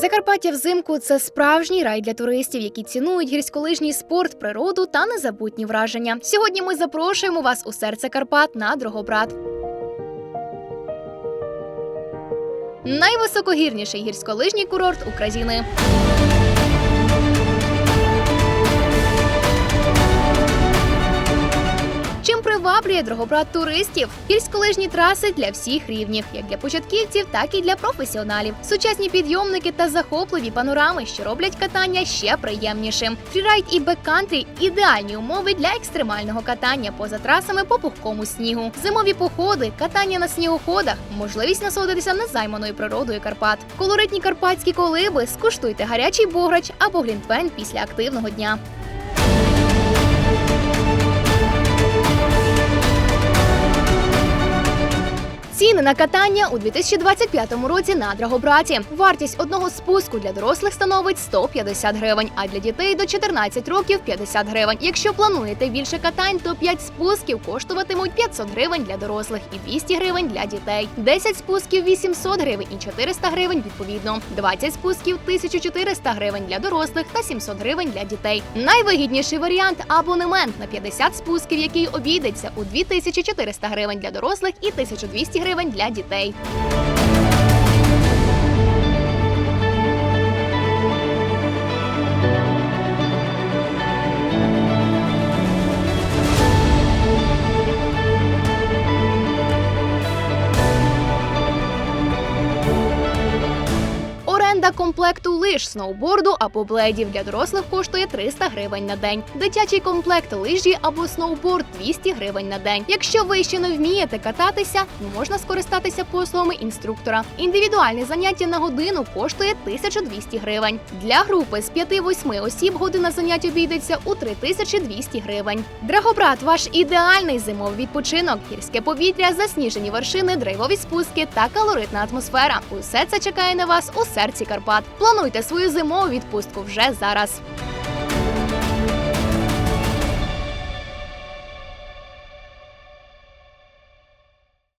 Закарпаття взимку це справжній рай для туристів, які цінують гірськолижній спорт, природу та незабутні враження. Сьогодні ми запрошуємо вас у серце Карпат на Дрогобрат. Найвисокогірніший гірськолижній курорт України. Приваблює Дрогобрат туристів? Гірськолижні траси для всіх рівнів, як для початківців, так і для професіоналів. Сучасні підйомники та захопливі панорами, що роблять катання ще приємнішим. Фрірайд і беккантрі – ідеальні умови для екстремального катання поза трасами по пухкому снігу. Зимові походи, катання на снігоходах, можливість насолодитися незайманою природою Карпат. Колоритні карпатські колиби, скуштуйте гарячий бограч або глінтвейн після активного дня. На катання у 2025 році на Драгобраті. Вартість одного спуску для дорослих становить 150 гривень, а для дітей до 14 років 50 гривень. Якщо плануєте більше катань, то 5 спусків коштуватимуть 500 гривень для дорослих і 200 гривень для дітей. 10 спусків 800 гривень і 400 гривень відповідно. 20 спусків 1400 гривень для дорослих та 700 гривень для дітей. Найвигідніший варіант абонемент на 50 спусків, який обійдеться у 2400 гривень для дорослих і 1200 гривень для дітей. Оренда комплекту лиж сноуборду або бледів для дорослих коштує 300 гривень на день. Дитячий комплект лижі або сноуборд 200 гривень на день. Якщо ви ще не вмієте кататися, можна скористатися послугами інструктора. Індивідуальне заняття на годину коштує 1200 гривень. Для групи з 5-8 осіб година занять обійдеться у 3200 гривень. Драгобрат ваш ідеальний зимовий відпочинок, гірське повітря, засніжені вершини, драйвові спуски та калоритна атмосфера. Усе це чекає на вас у серці Карпат. Плануйте свою зимову відпустку вже зараз.